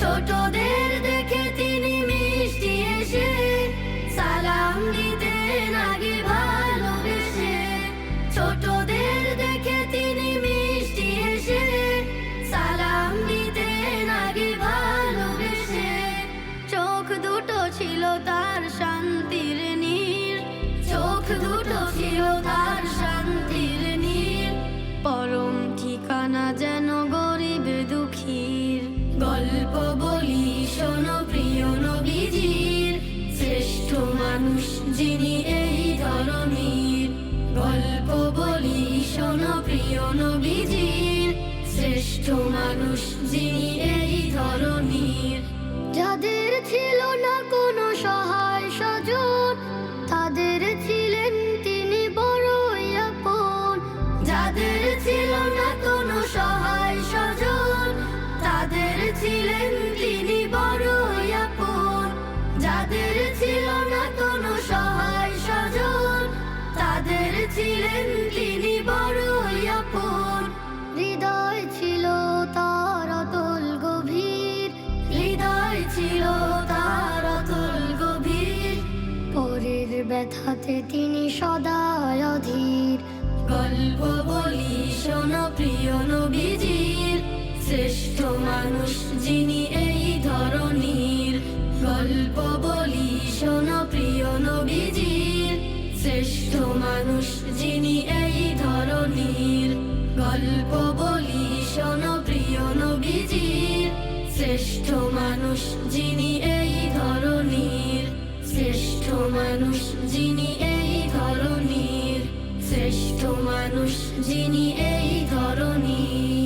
ছোটদের দেখে তিনি মিষ্টি হেসে সালাম দিতে নাগে ভালোবেসে। ছোটদের দেখে তিনি মিষ্টি হেসে সালাম দিতে নাগে ভালোবেসে। চোখ দুটো ছিল তার শান্তির নীর চোখ দুটো মানুষ যিনি এই ধরনীর গল্প বলি শোনো প্রিয় নবীজির। শ্রেষ্ঠ মানুষ যিনি এই ধরনীর যাদের ছিল না হৃদয় ছিল তার অতল হৃদয় ছিল তার অতল গভীর। পরের ব্যথাতে তিনি সদায় অধীর। গল্প বলি, শোনো প্রিয় নবীজির। শ্রেষ্ঠ মানুষ যিনি এই ধরনীর গল্প বলি, শোনো প্রিয় নবীজির। শ্রেষ্ঠ মানুষ যিনি এই ধরনীর গল্প বলি, শোনো প্রিয় নবীজির শ্রেষ্ঠ মানুষ যিনি এই ধরনীর শ্রেষ্ঠ মানুষ যিনি এই ধরনীর শ্রেষ্ঠ মানুষ যিনি এই ধরনীর